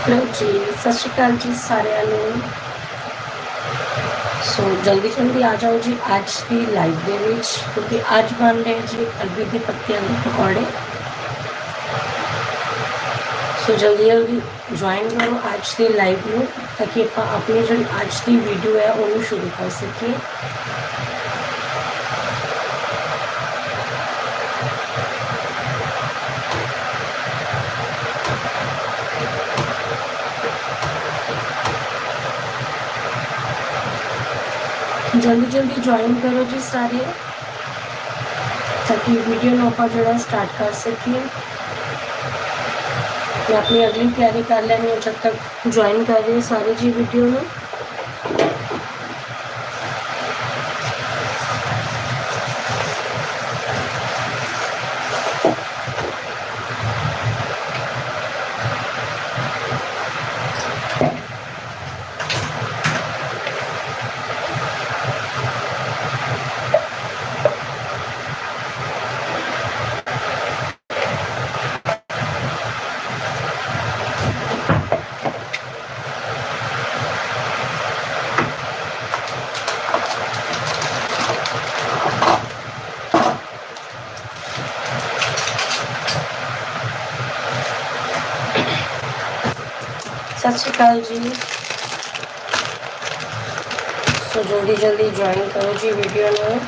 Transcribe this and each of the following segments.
Hello ਜੀ, ਸਤਿ ਸ਼੍ਰੀ ਅਕਾਲ ਜੀ ਸਾਰਿਆਂ ਨੂੰ। ਸੋ ਜਲਦੀ ਜਲਦੀ ਆ ਜਾਓ ਜੀ ਅੱਜ ਦੀ ਲਾਈਵ ਦੇ ਵਿੱਚ, ਕਿਉਂਕਿ ਅੱਜ ਬਣ ਰਹੇ ਜੀ ਅਰਬੀ ਦੇ ਪੱਤਿਆਂ ਦੇ ਪਕੌੜੇ। ਸੋ ਜਲਦੀ ਜਲਦੀ ਜੁਆਇਨ ਕਰੋ ਅੱਜ ਦੀ ਲਾਈਵ ਨੂੰ, ਤਾਂ ਕਿ ਆਪਾਂ ਆਪਣੀ ਜਿਹੜੀ ਅੱਜ ਦੀ ਵੀਡੀਓ ਹੈ, ਉਹਨੂੰ ਸ਼ੁਰੂ ਕਰ ਸਕੀਏ। ਜਲਦੀ ਜਲਦੀ ਜੁਆਇਨ ਕਰੋ ਜੀ ਸਾਰੇ ਤਾਂ ਕਿ ਵੀਡੀਓ ਨੂੰ ਆਪਾਂ ਜਿਹੜਾ ਸਟਾਰਟ ਕਰ ਸਕੀਏ ਮੈਂ ਆਪਣੀ ਅਗਲੀ ਤਿਆਰੀ ਕਰ ਲੈਣੀ ਹੈ ਜਦ ਤੱਕ ਜੁਆਇਨ ਕਰ ਰਹੇ ਸਾਰੇ ਜੀ ਸਤਿ ਸ਼੍ਰੀ ਅਕਾਲ ਜੀ। ਸੋ ਜਲਦੀ ਜਲਦੀ ਜੁਆਇਨ ਕਰੋ ਜੀ ਵੀਡੀਓ ਨੂੰ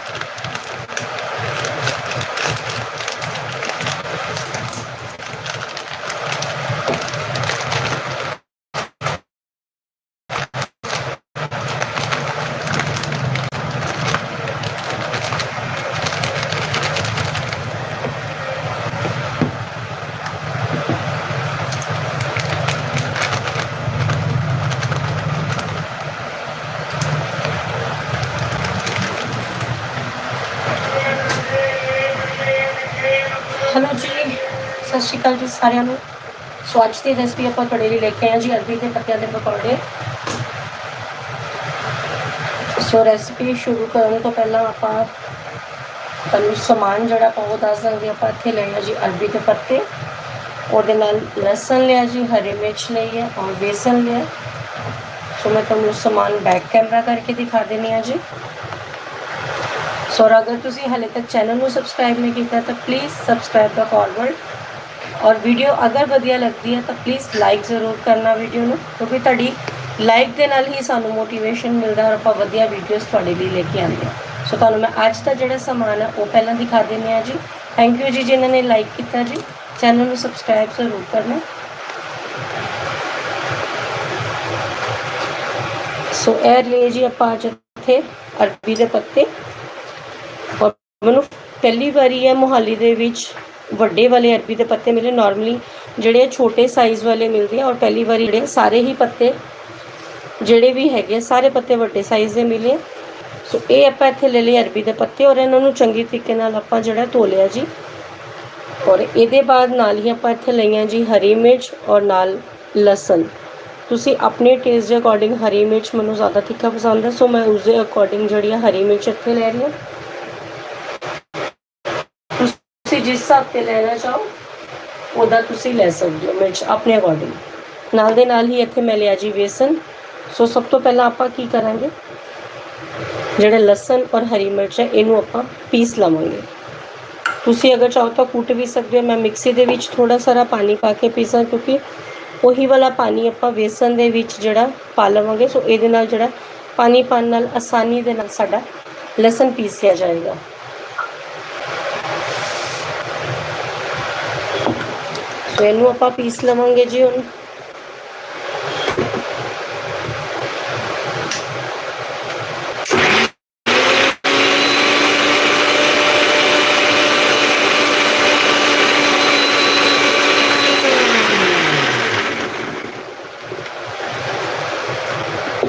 ਹੈਲੋ ਜੀ ਸਤਿ ਸ਼੍ਰੀ ਅਕਾਲ ਜੀ ਸਾਰਿਆਂ ਨੂੰ। ਸੋ ਅੱਜ ਦੀ ਰੈਸਪੀ ਆਪਾਂ ਤੁਹਾਡੇ ਲਈ ਲੈ ਕੇ ਆਏ ਹਾਂ ਜੀ, ਅਰਬੀ ਦੇ ਪੱਤਿਆਂ ਦੇ ਪਕੌੜੇ। ਸੋ ਰੈਸਪੀ ਸ਼ੁਰੂ ਕਰਨ ਤੋਂ ਪਹਿਲਾਂ ਆਪਾਂ ਤੁਹਾਨੂੰ ਸਮਾਨ ਜਿਹੜਾ ਆਪਾਂ ਉਹ ਦੱਸ ਦਾਂਗੇ, ਆਪਾਂ ਇੱਥੇ ਲਏ ਆ ਜੀ ਅਰਬੀ ਦੇ ਪੱਤੇ। ਉਹਦੇ ਨਾਲ ਲਸਣ ਲਿਆ ਜੀ, ਹਰੀ ਮਿਰਚ ਲਈ ਹੈ ਔਰ ਬੇਸਨ ਲਿਆ ਸੋ ਮੈਂ ਤੁਹਾਨੂੰ ਸਮਾਨ ਬੈਕ ਕੈਮਰਾ ਕਰਕੇ ਦਿਖਾ ਦੇਣੀ ਆ ਜੀ। ਸੋ ਅਗਰ ਤੁਸੀਂ ਹਲੇ ਤੱਕ ਚੈਨਲ ਨੂੰ ਸਬਸਕ੍ਰਾਈਬ ਨਹੀਂ ਕੀਤਾ, ਤਾਂ ਪਲੀਜ਼ ਸਬਸਕ੍ਰਾਈਬ ਦਾ ਫਾਰਵਰਡ ਔਰ ਵੀਡੀਓ ਅਗਰ ਵਧੀਆ ਲੱਗਦੀ ਹੈ ਤਾਂ ਪਲੀਜ਼ ਲਾਈਕ ਜ਼ਰੂਰ ਕਰਨਾ ਵੀਡੀਓ ਨੂੰ, ਕਿਉਂਕਿ ਤੁਹਾਡੀ ਲਾਈਕ ਦੇ ਨਾਲ ਹੀ ਸਾਨੂੰ ਮੋਟੀਵੇਸ਼ਨ ਮਿਲਦਾ ਔਰ ਆਪਾਂ ਵਧੀਆ ਵੀਡੀਓਜ਼ ਤੁਹਾਡੇ ਲਈ ਲੈ ਕੇ ਆਉਂਦੇ ਹਾਂ। ਸੋ ਤੁਹਾਨੂੰ ਮੈਂ ਅੱਜ ਦਾ ਜਿਹੜਾ ਸਮਾਨ ਹੈ, ਉਹ ਪਹਿਲਾਂ ਦਿਖਾ ਦਿੰਦੇ ਆ ਜੀ। ਥੈਂਕ ਯੂ ਜੀ ਜਿਨ੍ਹਾਂ ਨੇ ਲਾਈਕ ਕੀਤਾ ਜੀ। ਚੈਨਲ ਨੂੰ ਸਬਸਕ੍ਰਾਈਬ ਜ਼ਰੂਰ ਕਰਨਾ। ਸੋ ਇਹ ਲਈ ਜੀ ਆਪਾਂ ਅੱਜ ਇੱਥੇ ਅਰਬੀ ਦੇ ਪੱਤੇ। ਔਰ ਮੈਨੂੰ ਪਹਿਲੀ ਵਾਰੀ ਹੈ ਮੋਹਾਲੀ ਦੇ ਵਿੱਚ। ਵੱਡੇ ਵਾਲੇ ਅਰਬੀ ਦੇ ਪੱਤੇ ਮਿਲੇ। ਨਾਰਮਲੀ ਜਿਹੜੇ ਛੋਟੇ ਸਾਈਜ਼ ਵਾਲੇ ਮਿਲਦੇ ਆ, ਔਰ ਪਹਿਲੀ ਵਾਰੀ ਜਿਹੜੇ ਸਾਰੇ ਹੀ ਪੱਤੇ ਜਿਹੜੇ ਵੀ ਹੈਗੇ ਸਾਰੇ ਪੱਤੇ ਵੱਡੇ ਸਾਈਜ਼ ਦੇ ਮਿਲੇ। ਸੋ ਇਹ ਆਪਾਂ ਇੱਥੇ ਲੈ ਲਏ ਅਰਬੀ ਦੇ ਪੱਤੇ, ਔਰ ਇਹਨਾਂ ਨੂੰ ਚੰਗੀ ਤਰੀਕੇ ਨਾਲ ਆਪਾਂ ਜਿਹੜਾ ਧੋ ਲਿਆ ਜੀ। ਔਰ ਇਹਦੇ ਬਾਅਦ ਨਾਲ ਹੀ ਆਪਾਂ ਇੱਥੇ ਲਈਆਂ ਜੀ ਹਰੀ ਮਿਰਚ ਔਰ ਨਾਲ ਲਸਣ। ਤੁਸੀਂ ਆਪਣੇ ਟੇਸਟ ਦੇ ਅਕੋਰਡਿੰਗ ਹਰੀ ਮਿਰਚ ਮੈਨੂੰ ਜ਼ਿਆਦਾ ਤਿੱਖਾ ਪਸੰਦ ਹੈ ਸੋ ਮੈਂ ਉਸ ਦੇ ਅਕੋਰਡਿੰਗ ਜਿਹੜੀ ਹੈ ਹਰੀ ਮਿਰਚ ਇੱਥੇ ਲੈ ਰਹੀ ਹਾਂ ਤੁਸੀਂ ਜਿਸ ਹਿਸਾਬ ਤੇ ਲੈਣਾ ਚਾਹੋ ਉਹਦਾ ਤੁਸੀਂ ਲੈ ਸਕਦੇ ਹੋ ਮਿਰਚ ਆਪਣੇ ਅਕੋਰਡਿੰਗ ਨਾਲ ਦੇ ਨਾਲ ਹੀ ਇੱਥੇ ਮੈਂ ਲਿਆ ਜੀ ਵੇਸਨ ਸੋ ਸਭ ਤੋਂ ਪਹਿਲਾਂ ਆਪਾਂ ਕੀ ਕਰਾਂਗੇ ਜਿਹੜੇ ਲਸਣ ਔਰ ਹਰੀ ਮਿਰਚ ਹੈ ਇਹਨੂੰ ਆਪਾਂ ਪੀਸ ਲਵਾਂਗੇ ਤੁਸੀਂ ਅਗਰ ਚਾਹੋ ਤਾਂ ਕੁੱਟ ਵੀ ਸਕਦੇ ਹੋ ਮੈਂ ਮਿਕਸੀ ਦੇ ਵਿੱਚ ਥੋੜਾ ਸਾਰਾ ਪਾਣੀ ਪਾ ਕੇ ਪੀਸਾਂ ਕਿਉਂਕਿ ਉਹੀ ਵਾਲਾ ਪਾਣੀ ਆਪਾਂ ਵੇਸਨ ਦੇ ਵਿੱਚ ਜਿਹੜਾ ਪਾ ਲਵਾਂਗੇ ਸੋ ਇਹਦੇ ਨਾਲ ਜਿਹੜਾ ਪਾਣੀ ਪਾਣ ਨਾਲ ਆਸਾਨੀ ਦੇ ਨਾਲ ਸਾਡਾ ਲਸਣ ਪੀਸਿਆ ਜਾਏਗਾ ਇਹਨੂੰ ਆਪਾਂ ਪੀਸ ਲਵਾਂਗੇ ਜੀ ਹੁਣ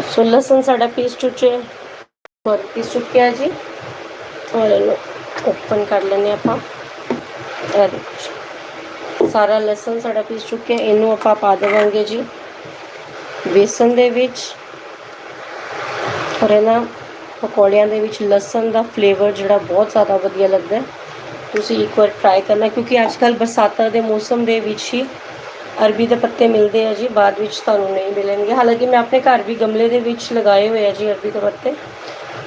ਸੋ ਲਸਣ ਸਾਡਾ ਪੀਸ ਚੁੱਕੇ ਔਰ ਪੀਸ ਚੁੱਕਿਆ ਜੀ ਔਰ ਇਹਨੂੰ ਓਪਨ ਕਰ ਲੈਂਦੇ ਆਪਾਂ ਇਹ ਦੇਖੋ ਜੀ ਸਾਰਾ ਲਸਣ ਸਾਡਾ ਪੀਸ ਚੁੱਕਿਆ ਇਹਨੂੰ ਆਪਾਂ ਪਾ ਦੇਵਾਂਗੇ ਜੀ। ਬੇਸਨ ਦੇ ਵਿੱਚ। ਔਰ ਇਹਨਾਂ ਪਕੌੜਿਆਂ ਦੇ ਵਿੱਚ ਲਸਣ ਦਾ ਫਲੇਵਰ ਜਿਹੜਾ ਬਹੁਤ ਜ਼ਿਆਦਾ ਵਧੀਆ ਲੱਗਦਾ ਤੁਸੀਂ ਇੱਕ ਵਾਰ ਟਰਾਈ ਕਰਨਾ, ਕਿਉਂਕਿ ਅੱਜ ਕੱਲ ਬਰਸਾਤਾਂ ਦੇ ਮੌਸਮ ਦੇ ਵਿੱਚ ਹੀ ਅਰਬੀ ਦੇ ਪੱਤੇ ਮਿਲਦੇ ਆ ਜੀ। ਬਾਅਦ ਵਿੱਚ ਤੁਹਾਨੂੰ ਨਹੀਂ ਮਿਲਣਗੇ। ਹਾਲਾਂਕਿ ਮੈਂ ਆਪਣੇ ਘਰ ਵੀ ਗਮਲੇ ਦੇ ਵਿੱਚ ਲਗਾਏ ਹੋਏ ਆ ਜੀ ਅਰਬੀ ਦੇ ਪੱਤੇ।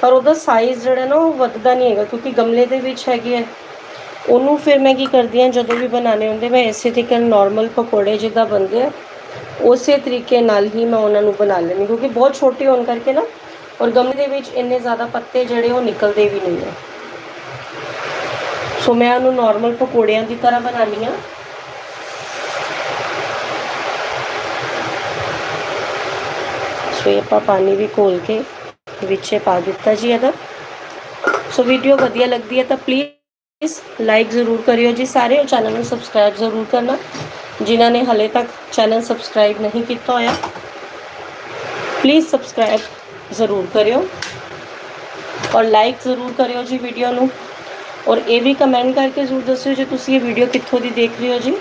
ਪਰ ਉਹਦਾ ਸਾਈਜ਼ ਜਿਹੜਾ ਨਾ ਉਹ ਵੱਧਦਾ ਨਹੀਂ ਹੈਗਾ, ਕਿਉਂਕਿ ਗਮਲੇ ਦੇ ਵਿੱਚ ਹੈਗੇ ਆ ਉਹਨੂੰ ਫਿਰ ਮੈਂ ਕੀ ਕਰਦੀ ਹਾਂ, ਜਦੋਂ ਵੀ ਬਣਾਉਣੇ ਹੁੰਦੇ, ਮੈਂ ਇਸੇ ਤਰੀਕੇ ਨਾਲ ਨਾਰਮਲ ਪਕੌੜੇ ਜਿੱਦਾਂ ਬਣਦੇ ਆ, ਉਸੇ ਤਰੀਕੇ ਨਾਲ ਹੀ ਮੈਂ ਉਹਨਾਂ ਨੂੰ ਬਣਾ ਲੈਂਦੀ ਕਿਉਂਕਿ ਬਹੁਤ ਛੋਟੇ ਹੋਣ ਕਰਕੇ ਨਾ, ਔਰ ਗਮਲੇ ਦੇ ਵਿੱਚ ਇੰਨੇ ਜ਼ਿਆਦਾ ਪੱਤੇ ਜਿਹੜੇ ਉਹ ਨਿਕਲਦੇ ਵੀ ਨਹੀਂ ਆ। ਸੋ ਮੈਂ ਉਹਨੂੰ ਨਾਰਮਲ ਪਕੌੜਿਆਂ ਦੀ ਤਰ੍ਹਾਂ ਬਣਾਉਂਦੀ ਹਾਂ। ਸੋ ਇਹ ਆਪਾਂ ਪਾਣੀ ਵੀ ਘੋਲ ਕੇ ਵਿੱਚੇ ਪਾ ਦਿੱਤਾ ਜੀ ਇਹਦਾ। ਸੋ ਵੀਡੀਓ ਵਧੀਆ ਲੱਗਦੀ ਹੈ ਤਾਂ ਪਲੀਜ਼ ਲਾਈਕ ਜ਼ਰੂਰ ਕਰਿਓ ਜੀ ਸਾਰੇ ਚੈਨਲ ਨੂੰ ਸਬਸਕ੍ਰਾਈਬ ਜ਼ਰੂਰ ਕਰਨਾ ਜਿਨ੍ਹਾਂ ਨੇ ਹਲੇ ਤੱਕ ਚੈਨਲ ਸਬਸਕ੍ਰਾਈਬ ਨਹੀਂ ਕੀਤਾ ਹੋਇਆ ਪਲੀਜ਼ ਸਬਸਕ੍ਰਾਈਬ ਜ਼ਰੂਰ ਕਰਿਓ ਔਰ ਲਾਈਕ ਜ਼ਰੂਰ ਕਰਿਓ ਜੀ ਵੀਡੀਓ ਨੂੰ ਔਰ ਇਹ ਵੀ ਕਮੈਂਟ ਕਰਕੇ ਜ਼ਰੂਰ ਦੱਸਿਓ ਜੇ ਤੁਸੀਂ ਇਹ ਵੀਡੀਓ ਕਿੱਥੋਂ ਦੀ ਦੇਖ ਰਹੇ ਹੋ ਜੀ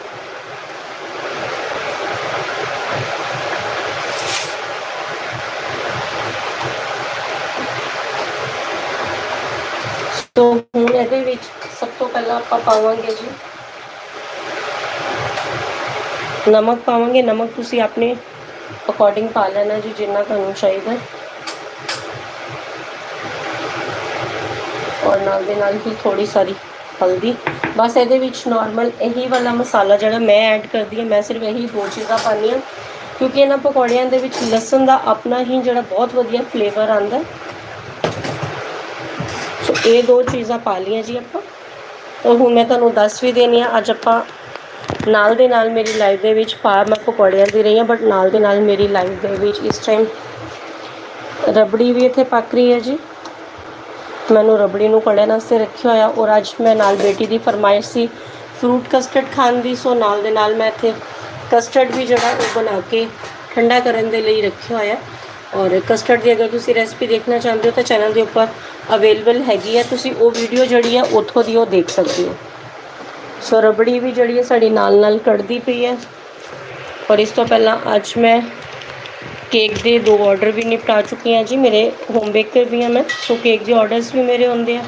ਤੋ ਹੁਣ ਇਹਦੇ ਵਿੱਚ ਸਭ ਤੋਂ ਪਹਿਲਾਂ ਆਪਾਂ ਪਾਵਾਂਗੇ ਜੀ। ਨਮਕ ਪਾਵਾਂਗੇ, ਨਮਕ ਤੁਸੀਂ ਆਪਣੇ ਅਕੋਰਡਿੰਗ ਪਾ ਲੈਣਾ ਜੀ, ਜਿੰਨਾ ਤੁਹਾਨੂੰ ਚਾਹੀਦਾ। ਔਰ ਨਾਲ ਦੇ ਨਾਲ ਹੀ ਥੋੜੀ ਸਾਰੀ ਹਲਦੀ। ਬਸ ਇਹਦੇ ਵਿੱਚ ਨਾਰਮਲ ਇਹੀ ਵਾਲਾ ਮਸਾਲਾ ਜਿਹੜਾ ਮੈਂ ਐਡ ਕਰਦੀ ਹਾਂ, ਮੈਂ ਸਿਰਫ ਇਹੀ ਦੋ ਚੀਜ਼ਾਂ ਪਾਉਂਦੀ ਹਾਂ। ਕਿਉਂਕਿ ਇਹਨਾਂ ਪਕੌੜਿਆਂ ਦੇ ਵਿੱਚ ਲਸਣ ਦਾ ਆਪਣਾ ਹੀ ਜਿਹੜਾ ਬਹੁਤ ਵਧੀਆ ਫਲੇਵਰ ਆਉਂਦਾ। ਸੋ ਇਹ ਦੋ ਚੀਜ਼ਾਂ ਪਾ ਲਈਆਂ ਜੀ ਆਪਾਂ। ਔਰ ਹੁਣ ਮੈਂ ਤੁਹਾਨੂੰ ਦੱਸ ਵੀ ਦੇਣੀ ਆ, ਅੱਜ ਆਪਾਂ ਨਾਲ ਦੇ ਨਾਲ ਮੇਰੀ ਲਾਈਫ ਦੇ ਵਿੱਚ ਪਾ ਮੈਂ ਪਕੌੜਿਆਂ ਦੀ ਰਹੀ ਹਾਂ ਬਟ ਨਾਲ ਦੇ ਨਾਲ ਮੇਰੀ ਲਾਈਫ ਦੇ ਵਿੱਚ ਇਸ ਟਾਈਮ ਰਬੜੀ ਵੀ ਇੱਥੇ ਪੱਕ ਰਹੀ ਹੈ ਜੀ। ਮੈਨੂੰ ਰਬੜੀ ਨੂੰ ਕੜਨ ਵਾਸਤੇ ਰੱਖਿਆ ਹੋਇਆ, ਔਰ ਅੱਜ ਮੈਂ ਨਾਲ ਬੇਟੀ ਦੀ ਫਰਮਾਇਸ਼ ਸੀ ਫਰੂਟ ਕਸਟਰਡ ਖਾਣ ਦੀ ਸੋ ਨਾਲ ਦੇ ਨਾਲ ਮੈਂ ਇੱਥੇ ਕਸਟਰਡ ਵੀ ਜਿਹੜਾ ਉਹ ਬਣਾ ਕੇ ਠੰਡਾ ਕਰਨ ਦੇ ਲਈ ਰੱਖਿਆ ਹੋਇਆ। ਔਰ ਕਸਟਰਡ ਦੀ ਅਗਰ ਤੁਸੀਂ ਰੈਸਪੀ ਦੇਖਣਾ ਚਾਹੁੰਦੇ ਹੋ ਤਾਂ ਚੈਨਲ ਦੇ ਉੱਪਰ ਅਵੇਲੇਬਲ ਹੈਗੀ ਹੈ ਤੁਸੀਂ ਉਹ ਵੀਡੀਓ ਜਿਹੜੀ ਹੈ ਉੱਥੋਂ ਦੀ ਉਹ ਦੇਖ ਸਕਦੇ ਹੋ। ਸੋ ਰਬੜੀ ਵੀ ਜਿਹੜੀ ਹੈ ਸਾਡੀ ਨਾਲ ਨਾਲ ਕੜਦੀ ਪਈ ਹੈ ਔਰ ਇਸ ਤੋਂ ਪਹਿਲਾਂ ਅੱਜ ਮੈਂ ਕੇਕ ਦੇ ਦੋ ਆਰਡਰ ਵੀ ਨਿਪਟਾ ਚੁੱਕੀ ਹਾਂ ਜੀ। ਮੇਰੇ ਹੋਮ ਬੇਕਰ ਵੀ ਹਾਂ ਮੈਂ ਸੋ ਕੇਕ ਦੇ ਆਰਡਰਸ ਵੀ ਮੇਰੇ ਹੁੰਦੇ ਆ।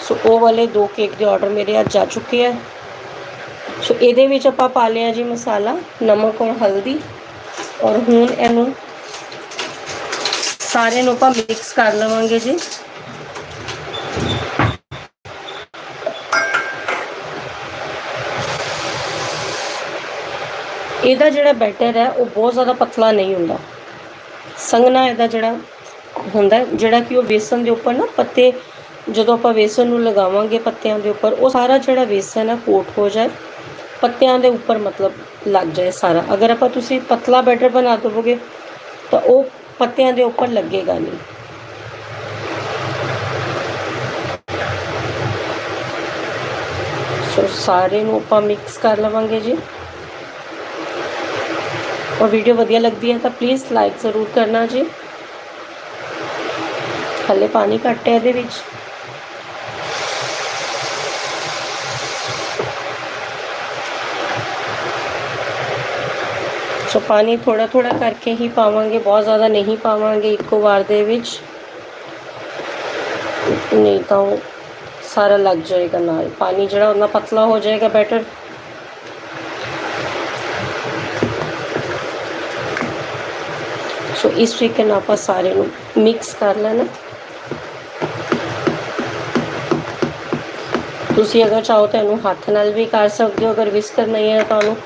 ਸੋ ਉਹ ਵਾਲੇ ਦੋ ਕੇਕ ਦੇ ਆਰਡਰ ਮੇਰੇ ਅੱਜ ਆ ਚੁੱਕੇ ਆ। ਸੋ ਇਹਦੇ ਵਿੱਚ ਆਪਾਂ ਪਾ ਲਿਆ ਜੀ ਮਸਾਲਾ, ਨਮਕ ਔਰ ਹਲਦੀ। ਔਰ ਹੁਣ ਇਹਨੂੰ ਸਾਰੇ ਨੂੰ ਆਪਾਂ ਮਿਕਸ ਕਰ ਲਵਾਂਗੇ ਜੀ। ਇਹਦਾ ਜਿਹੜਾ ਬੈਟਰ ਹੈ, ਉਹ ਬਹੁਤ ਜ਼ਿਆਦਾ ਪਤਲਾ ਨਹੀਂ ਹੁੰਦਾ। ਸੰਘਣਾ ਇਹਦਾ ਜਿਹੜਾ ਹੁੰਦਾ ਜਿਹੜਾ ਕਿ ਉਹ ਵੇਸਣ ਦੇ ਉੱਪਰ ਨਾ ਪੱਤੇ, ਜਦੋਂ ਆਪਾਂ ਵੇਸਣ ਨੂੰ ਲਗਾਵਾਂਗੇ ਪੱਤਿਆਂ ਦੇ ਉੱਪਰ, ਉਹ ਸਾਰਾ ਜਿਹੜਾ ਵੇਸਣ ਹੈ, ਕੋਟ ਹੋ ਜਾਏ, ਪੱਤਿਆਂ ਦੇ ਉੱਪਰ ਮਤਲਬ ਲੱਗ ਜਾਏ ਸਾਰਾ। ਅਗਰ ਆਪਾਂ ਤੁਸੀਂ ਪਤਲਾ ਬੈਟਰ ਬਣਾ ਦੇਵੋਗੇ, ਤਾਂ ਉਹ ਪੱਤਿਆਂ ਦੇ ਉੱਪਰ ਲੱਗੇਗਾ ਨਹੀਂ। ਸੋ ਸਾਰੇ ਨੂੰ ਆਪਾਂ ਮਿਕਸ ਕਰ ਲਵਾਂਗੇ ਜੀ। ਔਰ ਵੀਡੀਓ ਵਧੀਆ ਲੱਗਦੀ ਹੈ ਤਾਂ ਪਲੀਜ਼ ਲਾਈਕ ਜ਼ਰੂਰ ਕਰਨਾ ਜੀ ਹਲੇ ਪਾਣੀ ਘੱਟ ਹੈ ਇਹਦੇ ਵਿੱਚ ਸੋ ਪਾਣੀ ਥੋੜਾ ਥੋੜਾ ਕਰਕੇ ਹੀ ਪਾਵਾਂਗੇ ਬਹੁਤ ਜ਼ਿਆਦਾ ਨਹੀਂ ਪਾਵਾਂਗੇ ਇੱਕੋ ਵਾਰ ਦੇ ਵਿੱਚ ਨਹੀਂ ਤਾਂ ਉਹ ਸਾਰਾ ਲੱਗ ਜਾਏਗਾ ਨਾਲ ਪਾਣੀ ਜਿਹੜਾ ਉਹਨਾਂ ਪਤਲਾ ਹੋ ਜਾਏਗਾ ਬੈਟਰ ਸੋ ਇਸ ਤਰੀਕੇ ਨਾਲ ਆਪਾਂ ਸਾਰੇ ਨੂੰ ਮਿਕਸ ਕਰ ਲੈਣਾ। ਤੁਸੀਂ ਅਗਰ ਚਾਹੋ ਤਾਂ ਇਹਨੂੰ ਹੱਥ ਨਾਲ ਵੀ ਕਰ ਸਕਦੇ ਹੋ, ਅਗਰ ਵਿਸਕਰ ਨਹੀਂ ਹੈ ਤਾਂ ਉਹਨੂੰ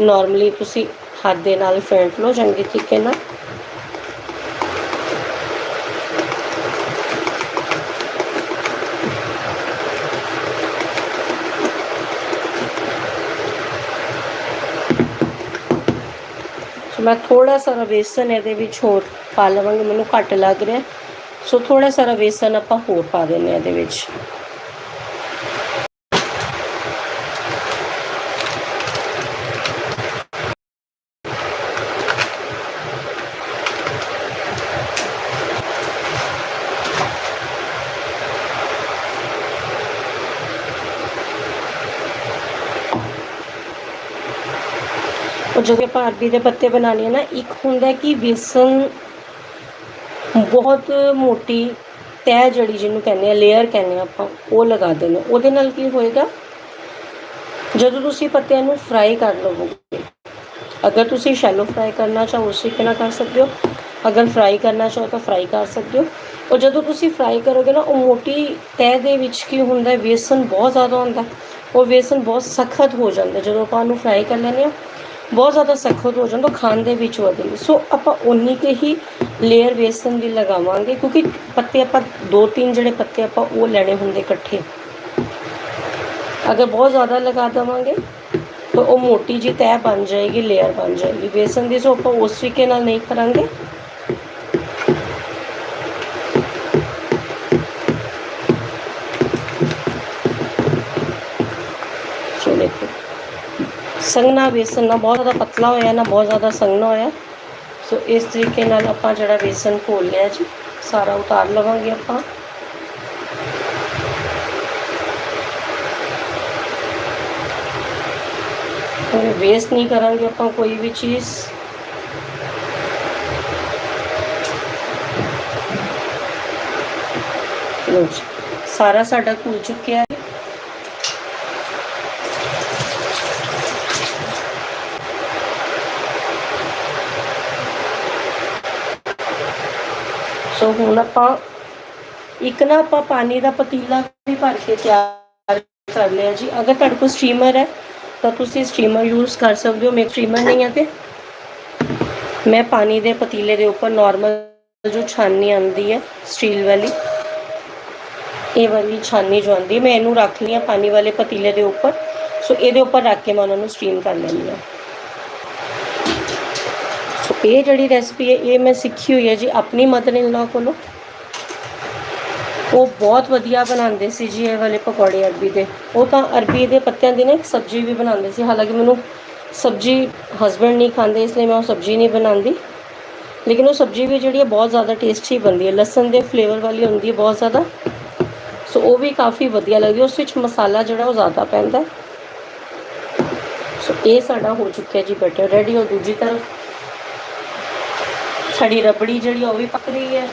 ਨਾਰਮਲੀ ਤੁਸੀਂ ਹੱਥ ਦੇ ਨਾਲ ਫੇਂਟ ਲਓ ਚੰਗੇ ਤਰੀਕੇ ਨਾਲ। ਸੋ ਮੈਂ ਥੋੜਾ ਸਾਰਾ ਵੇਸਨ ਇਹਦੇ ਵਿੱਚ ਹੋਰ ਪਾ ਲਵਾਂਗੀ, ਮੈਨੂੰ ਘੱਟ ਲੱਗ ਰਿਹਾ। ਸੋ ਥੋੜਾ ਸਾਰਾ ਵੇਸਨ ਆਪਾਂ ਹੋਰ ਪਾ ਦਿੰਨੇ ਆ ਇਹਦੇ ਵਿੱਚ। ਔਰ ਜਦੋਂ ਆਪਾਂ ਅਰਬੀ ਦੇ ਪੱਤੇ ਬਣਾਉਣੇ ਆ ਨਾ, ਇੱਕ ਹੁੰਦਾ ਕਿ ਬੇਸਨ ਬਹੁਤ ਮੋਟੀ ਤਹਿ ਜਿਹੜੀ ਜਿਹਨੂੰ ਕਹਿੰਦੇ ਆ ਲੇਅਰ ਕਹਿੰਦੇ ਆ ਆਪਾਂ, ਉਹ ਲਗਾ ਦੇਣਾ। ਉਹਦੇ ਨਾਲ ਕੀ ਹੋਏਗਾ? ਜਦੋਂ ਤੁਸੀਂ ਪੱਤਿਆਂ ਨੂੰ ਫਰਾਈ ਕਰ ਲਵੋਗੇ, ਅਗਰ ਤੁਸੀਂ ਸ਼ੈਲੋ ਫਰਾਈ ਕਰਨਾ ਚਾਹੋ, ਉਸ ਤਰੀਕੇ ਨਾਲ ਕਰ ਸਕਦੇ ਹੋ। ਅਗਰ ਫਰਾਈ ਕਰਨਾ ਚਾਹੋ ਤਾਂ ਫਰਾਈ ਕਰ ਸਕਦੇ ਹੋ। ਔਰ ਜਦੋਂ ਤੁਸੀਂ ਫਰਾਈ ਕਰੋਗੇ ਨਾ, ਉਹ ਮੋਟੀ ਤਹਿ ਦੇ ਵਿੱਚ ਕੀ ਹੁੰਦਾ ਹੈ? ਵੇਸਨ ਬਹੁਤ ਜ਼ਿਆਦਾ ਹੁੰਦਾ ਉਹ ਵੇਸਨ ਬਹੁਤ ਸਖਤ ਹੋ ਜਾਂਦਾ ਜਦੋਂ ਆਪਾਂ ਉਹਨੂੰ ਫਰਾਈ ਕਰ ਲੈਂਦੇ ਹਾਂ ਬਹੁਤ ਜ਼ਿਆਦਾ ਸਖਤ ਹੋ ਜਾਣ ਉਹ ਖਾਣ ਦੇ ਵਿੱਚ ਵਧੇ ਸੋ ਆਪਾਂ ਉਨੀ ਕੇ ਹੀ ਲੇਅਰ ਵੇਸਨ ਦੀ ਲਗਾਵਾਂਗੇ ਕਿਉਂਕਿ ਪੱਤੇ ਆਪਾਂ ਦੋ ਤਿੰਨ ਜਿਹੜੇ ਪੱਤੇ ਆਪਾਂ ਉਹ ਲੈਣੇ ਹੁੰਦੇ ਇਕੱਠੇ। ਅਗਰ ਬਹੁਤ ਜ਼ਿਆਦਾ ਲਗਾ ਦੇਵਾਂਗੇ ਤਾਂ ਉਹ ਮੋਟੀ ਜੀ ਤੈਅ ਬਣ ਜਾਏਗੀ ਲੇਅਰ ਬਣ ਜਾਏਗੀ ਬੇਸਨ ਦੀ। ਸੋ ਆਪਾਂ ਉਸ ਤਰੀਕੇ ਨਾਲ ਨਹੀਂ ਕਰਾਂਗੇ। ਸੰਗਣਾ ਬੇਸਨ ਨਾ ਬਹੁਤ ਜ਼ਿਆਦਾ ਪਤਲਾ ਹੋਇਆ, ਨਾ ਬਹੁਤ ਜ਼ਿਆਦਾ ਸੰਗਣਾ ਹੋਇਆ। ਸੋ ਇਸ ਤਰੀਕੇ ਨਾਲ ਆਪਾਂ ਜਿਹੜਾ ਬੇਸਨ ਘੋਲ ਲਿਆ ਜੀ, ਸਾਰਾ ਉਤਾਰ ਲਵਾਂਗੇ ਆਪਾਂ। ਕੋਈ ਵੇਸਟ ਨਹੀਂ ਕਰਾਂਗੇ ਆਪਾਂ ਕੋਈ ਵੀ ਚੀਜ਼। ਲਓ ਜੀ, ਸਾਰਾ ਸਾਡਾ ਘੁਲ ਚੁੱਕਿਆ ਹੈ ਸੋ ਹੁਣ ਆਪਾਂ ਇੱਕ ਨਾ ਆਪਾਂ ਪਾਣੀ ਦਾ ਪਤੀਲਾ ਵੀ ਭਰ ਕੇ ਤਿਆਰ ਕਰ ਲਿਆ ਜੀ। ਅਗਰ ਤੁਹਾਡੇ ਕੋਲ ਸਟੀਮਰ ਹੈ, ਤਾਂ ਤੁਸੀਂ ਸਟੀਮਰ ਯੂਜ਼ ਕਰ ਸਕਦੇ ਹੋ। ਮੇਰੇ ਸਟੀਮਰ ਨਹੀਂ ਹੈ ਤੇ ਮੈਂ ਪਾਣੀ ਦੇ ਪਤੀਲੇ ਦੇ ਉੱਪਰ ਨਾਰਮਲ ਜੋ ਛਾਨਣੀ ਆਉਂਦੀ ਹੈ ਸਟੀਲ ਵਾਲੀ, ਇਹ ਵਾਲੀ ਛਾਨਣੀ ਜੋ ਆਉਂਦੀ ਮੈਂ ਇਹਨੂੰ ਰੱਖ ਲਿਆ ਪਾਣੀ ਵਾਲੇ ਪਤੀਲੇ ਦੇ ਉੱਪਰ। ਸੋ ਇਹਦੇ ਉੱਪਰ ਰੱਖ ਕੇ ਮੈਂ ਉਹਨਾਂ ਨੂੰ ਸਟੀਮ ਕਰ ਲੈਂਦੀ ਹਾਂ। ਇਹ ਜਿਹੜੀ ਰੈਸਪੀ ਹੈ, ਇਹ ਮੈਂ ਸਿੱਖੀ ਹੋਈ ਹੈ ਜੀ ਆਪਣੀ ਮਦਰ ਇਨ ਲਾ ਕੋਲੋਂ। ਉਹ ਬਹੁਤ ਵਧੀਆ ਬਣਾਉਂਦੇ ਸੀ ਜੀ ਇਹ ਵਾਲੇ ਪਕੌੜੇ ਅਰਬੀ ਦੇ। ਉਹ ਤਾਂ ਅਰਬੀ ਦੇ ਪੱਤਿਆਂ ਦੀ ਨਾ ਇੱਕ ਸਬਜ਼ੀ ਵੀ ਬਣਾਉਂਦੇ ਸੀ। ਹਾਲਾਂਕਿ ਮੈਨੂੰ ਸਬਜ਼ੀ ਹਸਬੰਡ ਨਹੀਂ ਖਾਂਦੇ, ਇਸ ਲਈ ਮੈਂ ਉਹ ਸਬਜ਼ੀ ਨਹੀਂ ਬਣਾਉਂਦੀ। ਲੇਕਿਨ ਉਹ ਸਬਜ਼ੀ ਵੀ ਜਿਹੜੀ ਹੈ, ਬਹੁਤ ਜ਼ਿਆਦਾ ਟੇਸਟੀ ਬਣਦੀ ਹੈ। ਲਸਣ ਦੇ ਫਲੇਵਰ ਵਾਲੀ ਹੁੰਦੀ ਹੈ ਬਹੁਤ ਜ਼ਿਆਦਾ। ਸੋ ਉਹ ਵੀ ਕਾਫੀ ਵਧੀਆ ਲੱਗਦੀ ਉਸ ਵਿੱਚ ਮਸਾਲਾ ਜਿਹੜਾ, ਉਹ ਜ਼ਿਆਦਾ ਪੈਂਦਾ ਸੋ ਇਹ ਸਾਡਾ ਹੋ ਚੁੱਕਿਆ ਜੀ ਬਟਰ ਰੈਡੀ ਹੋ ਦੂਜੀ ਤਰਫ? ਸਾਡੀ ਰਬੜੀ ਜਿਹੜੀ ਉਹ ਵੀ ਪੱਕ ਰਹੀ ਹੈ।